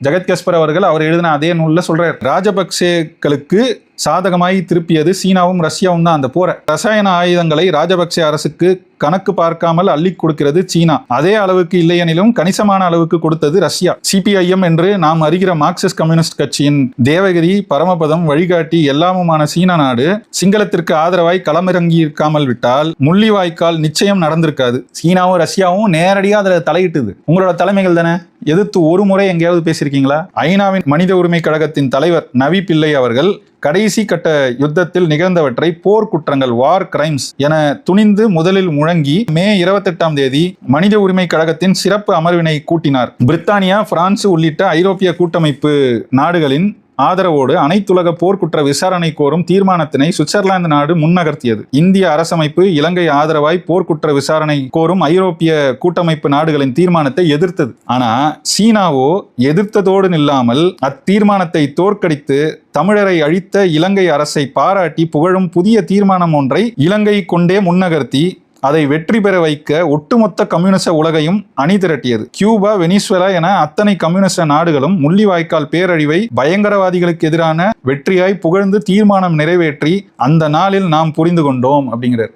ஜெகத் கஸ்பர் அவர்கள் அவர் எழுதின அதே நூலில் சொல்கிறார் ராஜபக்சேக்களுக்கு சாதகமாய் திருப்பியது சீனாவும் ரஷ்யாவும் தான் அந்த போரை. ரசாயன ஆயுதங்களை ராஜபக்சே அரசுக்கு கணக்கு பார்க்காமல் அள்ளி கொடுக்கிறது சீனா. அதே அளவுக்கு இல்லையெனிலும் கணிசமான அளவுக்கு கொடுத்தது ரஷ்யா. சிபிஐஎம் என்று நாம் அறிகிற மார்க்சிஸ்ட் கம்யூனிஸ்ட் கட்சியின் தேவகிரி பரமபதம் வழிகாட்டி எல்லாமுமான சீன நாடு சிங்களத்திற்கு ஆதரவாய் களமிறங்கி இருக்காமல் விட்டால் முள்ளிவாய்க்கால் நிச்சயம் நடந்திருக்காது. சீனாவும் ரஷ்யாவும் நேரடியாக அதில் தலையிட்டுது. உங்களோட தலைமைகள் தானே? எதிர்த்து ஒரு முறை எங்கேயாவது பேசியிருக்கீங்களா? ஐநாவின் மனித உரிமை கழகத்தின் தலைவர் நவி பிள்ளை அவர்கள் கடைசி கட்ட யுத்தத்தில் நிகழ்ந்தவற்றை போர் குற்றங்கள் வார் கிரைம்ஸ் என துணிந்து முதலில் முழங்கி மே இருபத்தெட்டாம் தேதி மனித உரிமை கழகத்தின் சிறப்பு அமர்வினை கூட்டினார். பிரித்தானியா பிரான்ஸ் உள்ளிட்ட ஐரோப்பிய கூட்டமைப்பு நாடுகளின் ஆதரவோடு அனைத்துலக போர்க்குற்ற விசாரணை கோரும் தீர்மானத்தினை சுவிட்சர்லாந்து நாடு முன்னகர்த்தியது. இந்திய அரசமைப்பு இலங்கை ஆதரவாய் போர்க்குற்ற விசாரணை கோரும் ஐரோப்பிய கூட்டமைப்பு நாடுகளின் தீர்மானத்தை எதிர்த்தது. ஆனா சீனாவோ எதிர்த்ததோடு நில்லாமல் அத்தீர்மானத்தை தோற்கடித்து தமிழரை அழித்த இலங்கை அரசை பாராட்டி புகழும் புதிய தீர்மானம் ஒன்றை இலங்கை கொண்டே முன்னகர்த்தி அதை வெற்றி பெற வைக்க ஒட்டுமொத்த கம்யூனிச உலகையும் அணி திரட்டியது. கியூபா வெனிசுவலா என அத்தனை கம்யூனிச நாடுகளும் முள்ளிவாய்க்கால் பேரழிவை பயங்கரவாதிகளுக்கு எதிரான வெற்றியாய் புகழ்ந்து தீர்மானம் நிறைவேற்றி அந்த நாளில் நாம் புரிந்து கொண்டோம் அப்படிங்கிறார்.